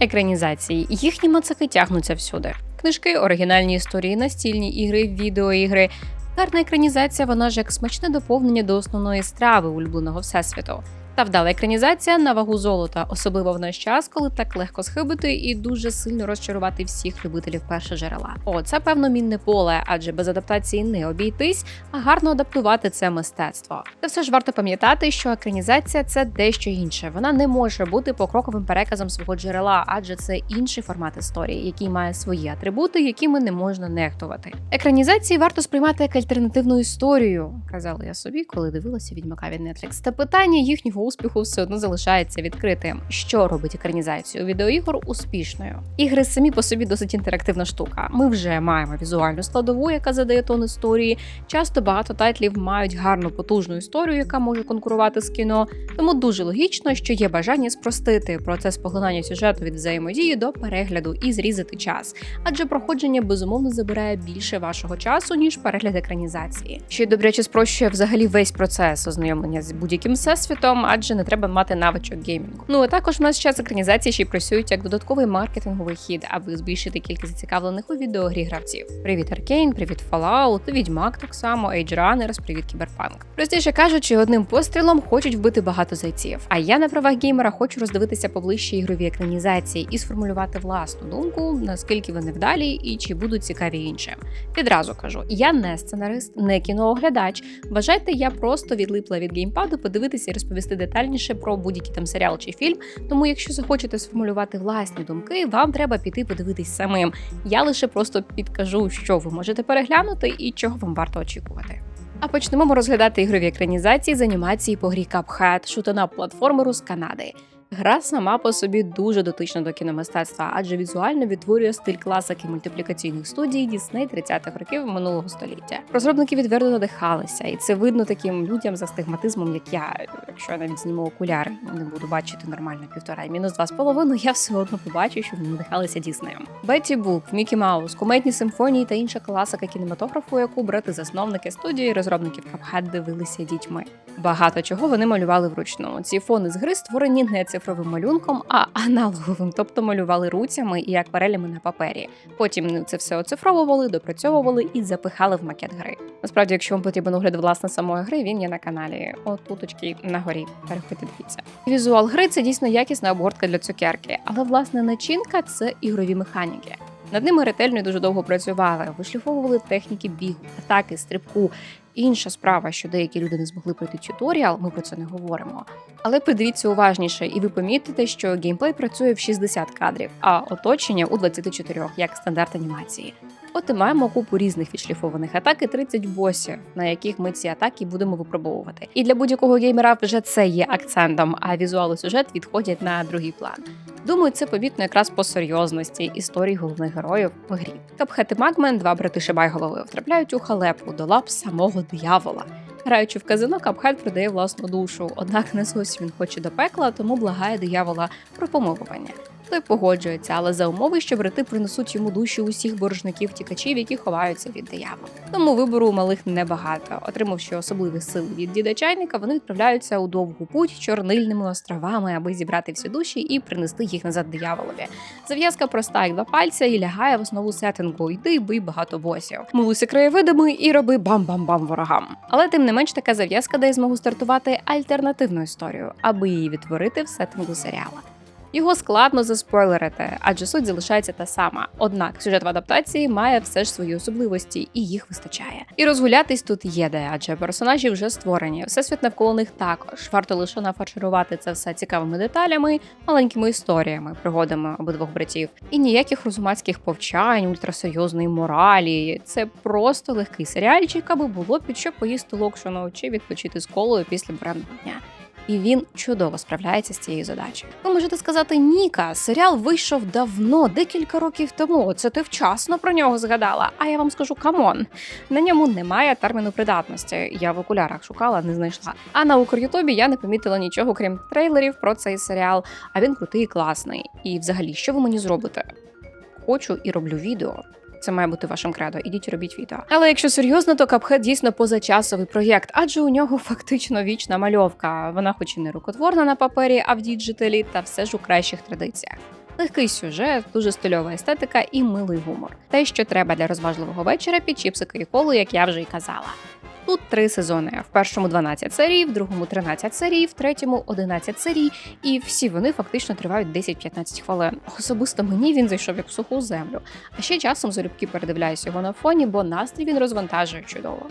Екранізації. Їхні мацаки тягнуться всюди. Книжки, оригінальні історії, настільні ігри, відеоігри. Гарна екранізація, вона ж як смачне доповнення до основної страви улюбленого всесвіту. Та вдала екранізація на вагу золота, особливо в наш час, коли так легко схибити і дуже сильно розчарувати всіх любителів першоджерела. О, це певно мінне поле, адже без адаптації не обійтись, а гарно адаптувати це мистецтво. Та все ж варто пам'ятати, що екранізація це дещо інше. Вона не може бути покроковим переказом свого джерела, адже це інший формат історії, який має свої атрибути, якими не можна нехтувати. Екранізації варто сприймати як альтернативну історію, казала я собі, коли дивилася відьмака від Netflix. Та питання їхнього успіху все одно залишається відкритим. Що робить екранізацію відеоігор успішною? Ігри самі по собі досить інтерактивна штука. Ми вже маємо візуальну складову, яка задає тон історії. Часто багато тайтлів мають гарну потужну історію, яка може конкурувати з кіно. Тому дуже логічно, що є бажання спростити процес поглинання сюжету від взаємодії до перегляду і зрізати час, адже проходження безумовно забирає більше вашого часу ніж перегляд екранізації. Й добряче спрощує взагалі весь процес ознайомлення з будь-яким всесвітом, адже не треба мати навичок геймінгу. Ну а також в нас час екранізації ще й працюють як додатковий маркетинговий хід, аби збільшити кількість зацікавлених у відеогрі гравців. Привіт, Аркейн, привіт, Fallout, Відьмак так само, Age Runners, привіт, Кіберпанк. Простіше кажучи, одним пострілом хочуть вбити багато зайців. А я на правах геймера хочу роздивитися поближче ігрові екранізації і сформулювати власну думку, наскільки вони вдалі і чи будуть цікаві іншим. Відразу кажу, я не сценарист, не кінооглядач. Вважайте, я просто відлипла від геймпаду подивитися і розповісти детальніше про будь-який там серіал чи фільм. Тому, якщо захочете сформулювати власні думки, вам треба піти подивитись самим. Я лише просто підкажу, що ви можете переглянути і чого вам варто очікувати. А почнемо ми розглядати ігрові екранізації з анімації по грі Cuphead, шутана платформеру з Канади. Гра сама по собі дуже дотична до кіномистецтва, адже візуально відтворює стиль класики мультиплікаційних студій Дісней 30-х років минулого століття. Розробники відверто надихалися, і це видно таким людям з астигматизмом, як я. Якщо я навіть зніму окуляри, не буду бачити нормально півтора і мінус два з половиною, я все одно побачу, що вони надихалися Діснеєм. Бетті Буп, Мікі Маус, куметні симфонії та інша класика кінематографу, яку брати-засновники студії розробників Cuphead дивилися дітьми. Багато чого вони малювали вручну. Ці фони з гри створені не цифровим малюнком, а аналоговим, тобто малювали руцями і акварелями на папері. Потім це все оцифровували, допрацьовували і запихали в макет гри. Насправді, якщо вам потрібен огляд власне самої гри, він є на каналі. От туточки на горі. Переходьте, дивіться. Візуал гри це дійсно якісна обгортка для цукерки, але власне начинка це ігрові механіки. Над ними ретельно і дуже довго працювали, вишліфовували техніки бігу, атаки, стрибку. Інша справа, що деякі люди не змогли пройти тюторіал, ми про це не говоримо. Але придивіться уважніше, і ви помітите, що геймплей працює в 60 кадрів, а оточення у 24, як стандарт анімації. От і маємо купу різних відшліфованих атак і 30 босів, на яких ми ці атаки будемо випробовувати. І для будь-якого геймера вже це є акцентом, а візуал і сюжет відходять на другий план. Думаю, це помітно якраз по серйозності історії головних героїв в грі. Капхет і Магмен, два брати Шибайголови, втрапляють у халепу до лап самого диявола. Граючи в казино, Капхет продає власну душу, однак не зовсім він хоче до пекла, тому благає диявола про помилування. Той погоджується, але за умови, що брати принесуть йому душі усіх боржників тікачів, які ховаються від диявола. Тому вибору у малих небагато. Отримавши особливі сили від діда чайника, вони відправляються у довгу путь чорнильними островами, аби зібрати всі душі і принести їх назад дияволові. Зав'язка проста, як два пальця, і лягає в основу сеттингу. Йди, бий багато босів. Милуйся краєвидами і роби бам-бам-бам ворогам. Але тим не менш така зав'язка дає змогу стартувати альтернативну історію, аби її відтворити в сеттингу серіала. Його складно заспойлерити, адже суть залишається та сама. Однак сюжет в адаптації має все ж свої особливості, і їх вистачає. І розгулятись тут є де, адже персонажі вже створені. Всесвіт навколо них також. Варто лише нафарширувати це все цікавими деталями, маленькими історіями, пригодами обидвох братів. І ніяких розумацьких повчань, ультрасерйозної моралі. Це просто легкий серіальчик, аби було під що поїсти локшону чи відпочити з колою після брендного дня і він чудово справляється з цією задачею. Ви можете сказати, Ніка, серіал вийшов давно, декілька років тому. Це ти вчасно про нього згадала. А я вам скажу камон. На ньому немає терміну придатності. Я в окулярах шукала, не знайшла. А на Укрютубі я не помітила нічого, крім трейлерів про цей серіал. А він крутий і класний. І взагалі, що ви мені зробите? Хочу і роблю відео. Це має бути вашим кредо. Ідіть робіть відео. Але якщо серйозно, то Капхед дійсно позачасовий проєкт, адже у нього фактично вічна мальовка. Вона, хоч і не рукотворна на папері, а в діджиталі, та все ж у кращих традиціях. Легкий сюжет, дуже стильова естетика і милий гумор. Те, що треба для розважливого вечора під чіпсики і колу, як я вже й казала. Тут три сезони: в першому 12 серій, в другому 13 серій, в третьому 11 серій, і всі вони фактично тривають 10-15 хвилин. Особисто мені він зайшов як в суху землю. А ще часом залюбки передивляюсь його на фоні, бо настрій він розвантажує чудово.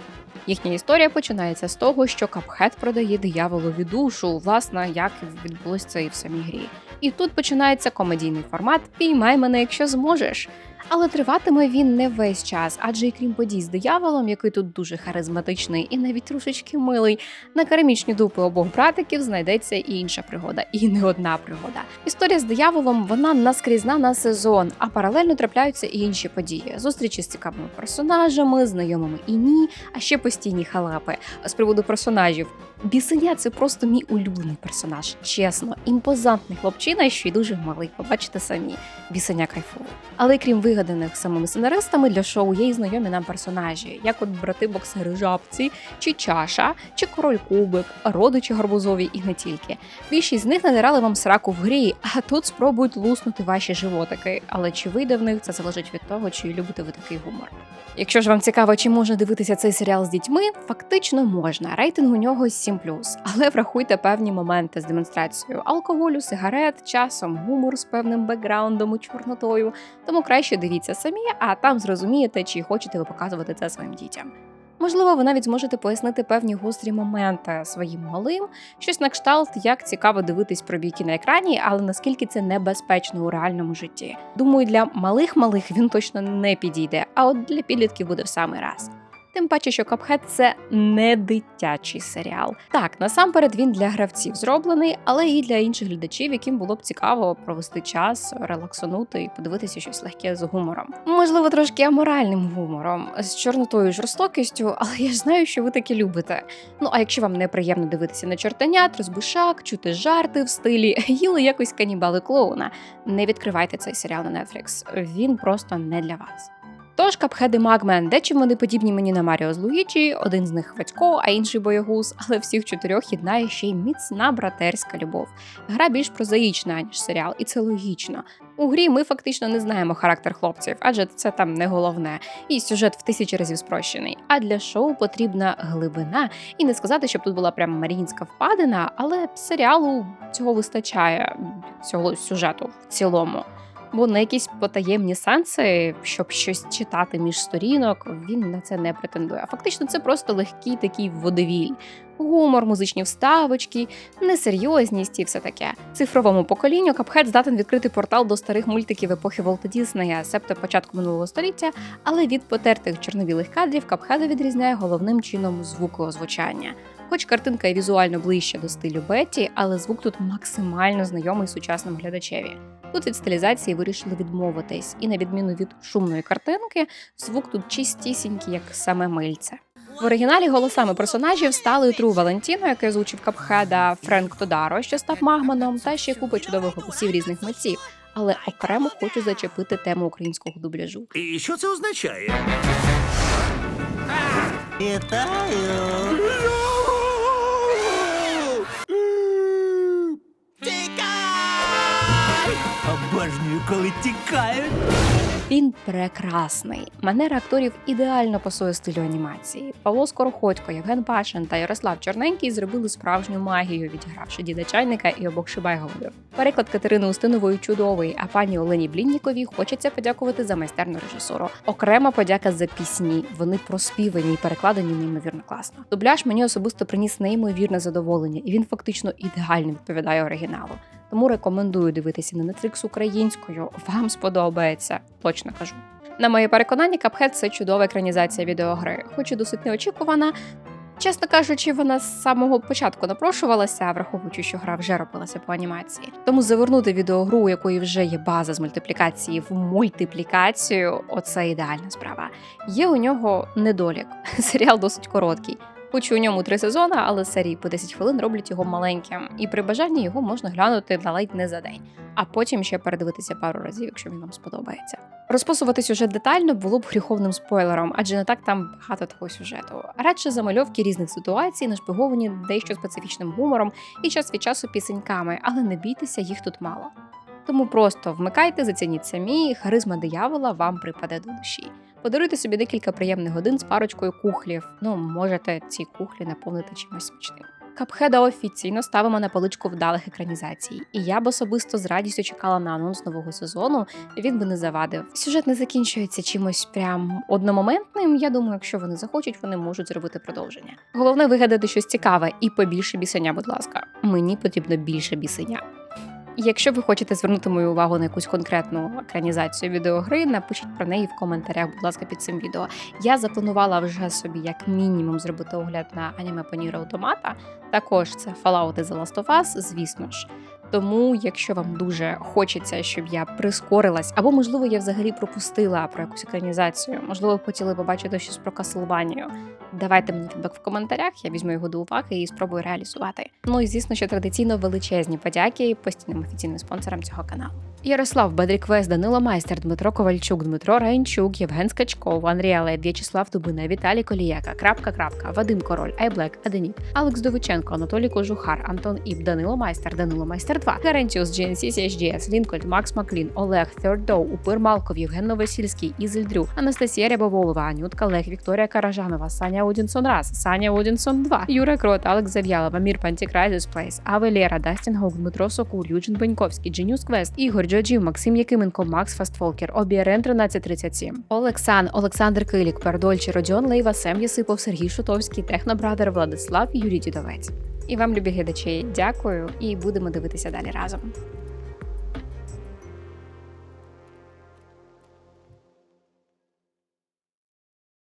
Їхня історія починається з того, що Капхет продає дияволові душу, власне, як відбулось це і в самій грі. І тут починається комедійний формат Піймай мене, якщо зможеш. Але триватиме він не весь час, адже і крім подій з дияволом, який тут дуже харизматичний і навіть трошечки милий, на керамічні дупи обох братиків знайдеться і інша пригода, і не одна пригода. Історія з дияволом вона наскрізна на сезон, а паралельно трапляються і інші події: зустрічі з цікавими персонажами, знайомими і ні, а ще постійні халапи. З приводу персонажів. Бісеня це просто мій улюблений персонаж. Чесно, імпозантний хлопчина, що й дуже малий. Побачите самі. Бісеня кайфово. Але крім вигаданих самими сценаристами для шоу є й знайомі нам персонажі, як от брати боксери жабці, чи чаша, чи король кубик, родичі гарбузові і не тільки. Більшість з них надирали вам сраку в грі, а тут спробують луснути ваші животики. Але чи вийде в них, це залежить від того, чи любите ви такий гумор. Якщо ж вам цікаво, чи можна дивитися цей серіал з дітьми, фактично можна. Рейтинг у нього 7+, але врахуйте певні моменти з демонстрацією алкоголю, сигарет, часом гумор з певним бекграундом і чорнотою. Тому краще дивіться самі, а там зрозумієте, чи хочете ви показувати це своїм дітям. Можливо, ви навіть зможете пояснити певні гострі моменти своїм малим, щось на кшталт, як цікаво дивитись про бійки на екрані, але наскільки це небезпечно у реальному житті. Думаю, для малих малих він точно не підійде, а от для підлітків буде в самий раз. Тим паче, що Капхед це не дитячий серіал. Так, насамперед він для гравців зроблений, але і для інших глядачів, яким було б цікаво провести час, релаксонути і подивитися щось легке з гумором. Можливо, трошки аморальним гумором, з чорнотою жорстокістю, але я ж знаю, що ви таке любите. Ну а якщо вам неприємно дивитися на чортанят, розбишак, чути жарти в стилі їли якось канібали клоуна, не відкривайте цей серіал на Netflix. Він просто не для вас. Тож Капхед і Магмен, дечим вони подібні мені на Маріо з Луїджі, один з них хвацько, а інший боягуз, але всіх чотирьох єднає ще й міцна братерська любов. Гра більш прозаїчна, ніж серіал, і це логічно. У грі ми фактично не знаємо характер хлопців, адже це там не головне, і сюжет в тисячі разів спрощений. А для шоу потрібна глибина, і не сказати, щоб тут була прям марінська впадина, але серіалу цього вистачає цього сюжету в цілому. Бо на якісь потаємні сенси, щоб щось читати між сторінок, він на це не претендує. А фактично, це просто легкий такий водевіль. Гумор, музичні вставочки, несерйозність і все таке. Цифровому поколінню Капхед здатен відкрити портал до старих мультиків епохи Волта Діснея, себто початку минулого століття, але від потертих чорно-білих кадрів Капхеда відрізняє головним чином звукоозвучання. Хоч картинка і візуально ближче до стилю Бетті, але звук тут максимально знайомий сучасному глядачеві. Тут від стилізації вирішили відмовитись, і на відміну від шумної картинки, звук тут чистісінький, як саме мильце. В оригіналі голосами персонажів стали Тру Валентіно, який озвучив Капхеда, Френк Тодаро, що став магманом, та ще купа чудових голосів різних митців. Але окремо хочу зачепити тему українського дубляжу. І що це означає? Вітаю! Обожнюю, коли тікають. Він прекрасний. Манера акторів ідеально пасує стилю анімації. Павло Скороходько, Євген Пашин та Ярослав Чорненький зробили справжню магію, відігравши діда чайника і обох шибайголовів. Переклад Катерини Устинової чудовий, а пані Олені Блінніковій хочеться подякувати за майстерну режисуру. Окрема подяка за пісні. Вони проспівані і перекладені неймовірно класно. Дубляж мені особисто приніс неймовірне задоволення, і він фактично ідеально відповідає оригіналу. Тому рекомендую дивитися на Netflix українською. Вам сподобається, точно кажу. На моє переконання, Cuphead – це чудова екранізація відеогри, хоч і досить неочікувана. Чесно кажучи, вона з самого початку напрошувалася, враховуючи, що гра вже робилася по анімації. Тому завернути відеогру, у якої вже є база з мультиплікації в мультиплікацію оце ідеальна справа. Є у нього недолік. Серіал досить короткий. Хоч у ньому три сезони, але серії по 10 хвилин роблять його маленьким, і при бажанні його можна глянути на ледь не за день, а потім ще передивитися пару разів, якщо він вам сподобається. Розписувати сюжет детально було б гріховним спойлером, адже не так там багато такого сюжету. Радше замальовки різних ситуацій, нашпиговані дещо специфічним гумором і час від часу пісеньками, але не бійтеся, їх тут мало. Тому просто вмикайте, зацініть самі, харизма диявола вам припаде до душі. Подаруйте собі декілька приємних годин з парочкою кухлів. Ну, можете ці кухлі наповнити чимось смачним. Капхеда офіційно ставимо на поличку вдалих екранізацій, і я б особисто з радістю чекала на анонс нового сезону. Він би не завадив. Сюжет не закінчується чимось прям одномоментним. Я думаю, якщо вони захочуть, вони можуть зробити продовження. Головне вигадати щось цікаве і побільше бісеня, будь ласка. Мені потрібно більше бісеня. Якщо ви хочете звернути мою увагу на якусь конкретну екранізацію відеогри, напишіть про неї в коментарях, будь ласка, під цим відео. Я запланувала вже собі як мінімум зробити огляд на аніме Паніра Автомата. Також це Fallout і The Last of Us, звісно ж. Тому, якщо вам дуже хочеться, щоб я прискорилась, або можливо я взагалі пропустила про якусь екранізацію, можливо, ви хотіли побачити щось про Каслванію, давайте мені фідбек в коментарях, я візьму його до уваги і спробую реалізувати. Ну і звісно, що традиційно величезні подяки постійним офіційним спонсорам цього каналу. Ярослав Бедріквест, Данило Майстер, Дмитро Ковальчук, Дмитро Раїнчук, Євген Скачков, Анріале, В'ячеслав Дубина, Віталій Колієка, Крапка Крапка, Вадим Король, Айблек, Аденіт, Алекс Довиченко, Анатолій Кожухар, Антон Іб, Данило Майстер, Данило Майстер 2, Гарантіус, GNC, CHDS, Лінкольд, Макс Маклін, Олег, Third Упир Малков, Євген Новосільський, Ізель Дрю, Анастасія Рябоволова, Анютка Лех, Вікторія Каражанова, Саня Одінсон Раз, Саня Одінсон 2, Юра Крот, Алекс Зав'ялова, Мір Пантікрайзес Плейс, Аве Лєра, Дастін Гук, Дмитро Сокур, Юджин Беньковський, Дженіус Квест, Ігор Джоджів, Максим Якименко, Макс Фастфолкер, Обіарен 1337, Олексан, Олександр Килік, Пердольче, Родіон Лейва, Сем Єсипов, Сергій Шутовський, Технобрадер, Владислав, Юрій Дідовець. І вам, любі глядачі, дякую і будемо дивитися далі разом.